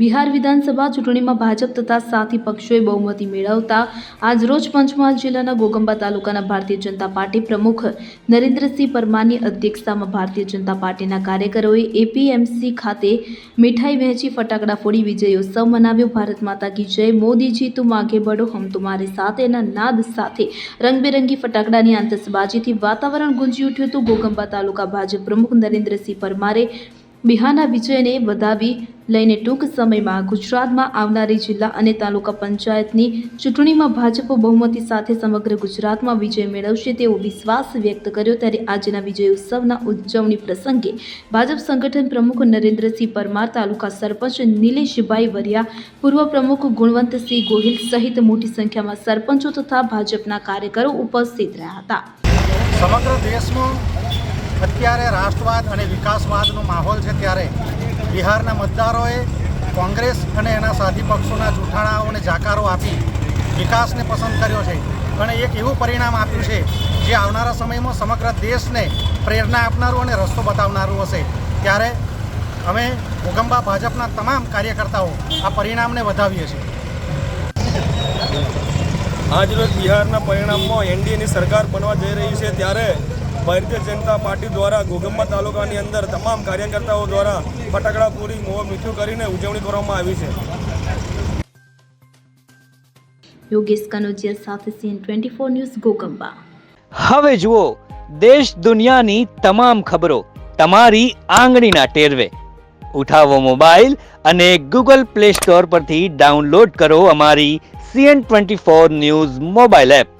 બિહાર વિધાનસભા ચૂંટણીમાં ભાજપ તથા સાથી પક્ષોએ બહુમતી મેળવતા આજરોજ પંચમહાલ જિલ્લાના ગોગંબા તાલુકાના ભારતીય જનતા પાર્ટી પ્રમુખ નરેન્દ્રસિંહ પરમારની અધ્યક્ષતામાં ભારતીય જનતા પાર્ટીના કાર્યકરોએ એપીએમસી ખાતે મીઠાઈ વહેંચી ફટાકડા ફોડી વિજયોત્સવ મનાવ્યો. ભારત માતા કી જય. મોદીજી તું માગે બડો હમ તુમારે સાથેના નાદ સાથે રંગબેરંગી ફટાકડાની આતશબાજીથી વાતાવરણ ગુંજી ઉઠ્યું હતું. ગોગંબા તાલુકા ભાજપ પ્રમુખ નરેન્દ્રસિંહ પરમારે બિહારના વિજયને વધાવી લઈને ટૂંક સમયમાં ગુજરાતમાં આવનારી જિલ્લા અને તાલુકા પંચાયતની ચૂંટણીમાં ભાજપ બહુમતી સાથે સમગ્ર ગુજરાતમાં વિજય મેળવશે તેવો વિશ્વાસ વ્યક્ત કર્યો ત્યારે આજના વિજયોત્સવના ઉજવણી પ્રસંગે ભાજપ સંગઠન પ્રમુખ નરેન્દ્રસિંહ પરમાર, તાલુકા સરપંચ નિલેશભાઈ વરિયા, પૂર્વ પ્રમુખ ગુણવંતસિંહ ગોહિલ સહિત મોટી સંખ્યામાં સરપંચો તથા ભાજપના કાર્યકરો ઉપસ્થિત રહ્યા હતા. સમગ્ર દેશમાં અત્યારે રાષ્ટ્રવાદ અને વિકાસવાદનો માહોલ છે ત્યારે બિહારના મતદારોએ કોંગ્રેસ અને એના સાથી પક્ષોના જૂઠાણાઓને જાકારો આપી વિકાસને પસંદ કર્યો છે. અને એક એવું પરિણામ આપ્યું છે જે આવનારા સમયમાં સમગ્ર દેશને પ્રેરણા આપનારું અને રસ્તો બતાવનારું હશે. ત્યારે અમે ભૂગંબા ભાજપના તમામ કાર્યકર્તાઓ આ પરિણામને વધાવીએ છીએ. આજરોજ બિહારના પરિણામમાં એનડીએની સરકાર બનવા જઈ રહી છે. ત્યારે ભારતીય જનતા પાર્ટી દ્વારા ઘોગંબા તાલુકાની અંદર તમામ કાર્યકર્તાઓ દ્વારા ફટાકડા પૂરી મોં મીઠું કરીને ઉજવણી કરવામાં આવી છે. યોગેશ કનોજિયા સાથે CN twenty four news Ghoghamba હવે જુઓ દેશ દુનિયાની તમામ ખબરો તમારી આંગળીના ટેરવે. ઉઠાવો મોબાઈલ અને ગૂગલ પ્લે સ્ટોર પરથી ડાઉનલોડ કરો અમારી CN twenty four news mobile app.